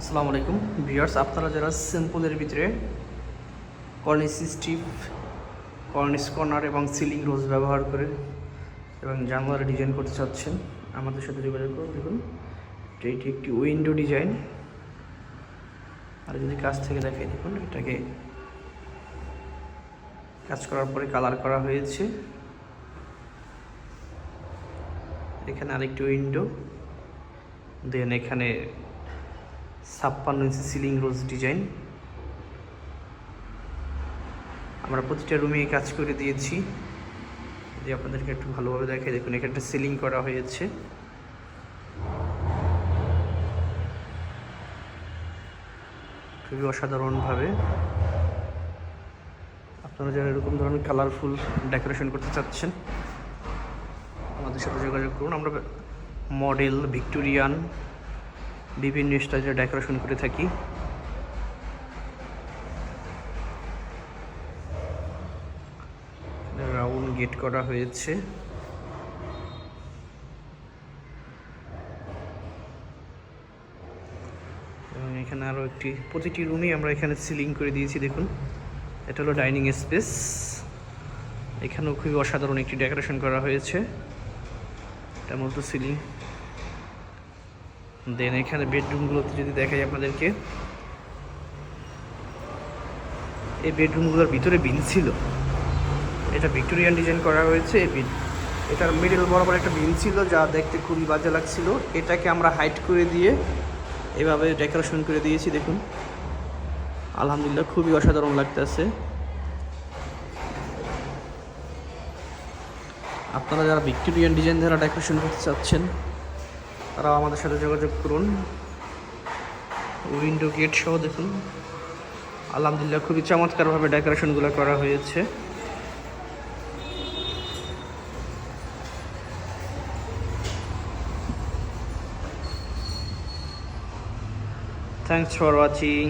আসসালামু আলাইকুম। ভিউয়ার্স, আপনারা যারা সিম্পলের ভিতরে কর্নিস স্টিপ কর্নিস কর্নার এবং সিলিং রোজ ব্যবহার করে এবং জানলার ডিজাইন করতে চাচ্ছেন, আমাদের সাথে যোগাযোগ করুন। দেখুন, এটি একটি উইন্ডো ডিজাইন আর যদি কাছ থেকে দেখে, দেখুন, এটাকে কাজ করার পরে কালার করা হয়েছে। এখানে আরেকটি উইন্ডো দেন এখানে ছাপ্পান্ন ইঞ্চি সিলিং রোজ ডিজাইন আমরা প্রতিটা রুমে কাজ করে দিয়েছি। যদি আপনাদেরকে একটু ভালোভাবে দেখাই, দেখুন, এখানে একটা সিলিং করা হয়েছে। খুবই অসাধারণভাবে। আপনারা যারা এরকম ধরনের কালারফুল ডেকোরেশন করতে চাচ্ছেন, আমাদের সাথে যোগাযোগ করুন। আমরা মডেল ভিক্টোরিয়ান বিভিন্ন স্টাইলের ডেকোরেশন করে থাকি। রাউন্ড গেট করা হয়েছে। এবং এখানে আরও একটি, প্রতিটি রুমেই আমরা এখানে সিলিং করে দিয়েছি, দেখুন। এটা হলো ডাইনিং স্পেস এখানেও খুবই অসাধারণ একটি ডেকোরেশন করা হয়েছে। এটা মূলত সিলিং দেন এখানে বেডরুমগুলোতে যদি দেখাই আপনাদেরকে, এই বেডরুমগুলোর ভিতরে বিন ছিল। এটা ভিক্টোরিয়ান ডিজাইন করা হয়েছে, এই বিন এটার মিডল বরাবর একটা বিন ছিল যা দেখতে খুবই বাজে লাগছিল। এটাকে আমরা হাইট করে দিয়ে এভাবে ডেকোরেশন করে দিয়েছি, দেখুন। আলহামদুলিল্লাহ খুবই অসাধারণ লাগতেছে। আপনারা যারা ভিক্টোরিয়ান ডিজাইন দ্বারা ডেকোরেশন করতে চাচ্ছেন তারাও আমাদের সাথে যোগাযোগ করুন। উইন্ডো গেট সহ দেখুন। আলহামদুলিল্লাহ খুবই চমৎকারভাবে ডেকোরেশনগুলো করা হয়েছে। Thanks for watching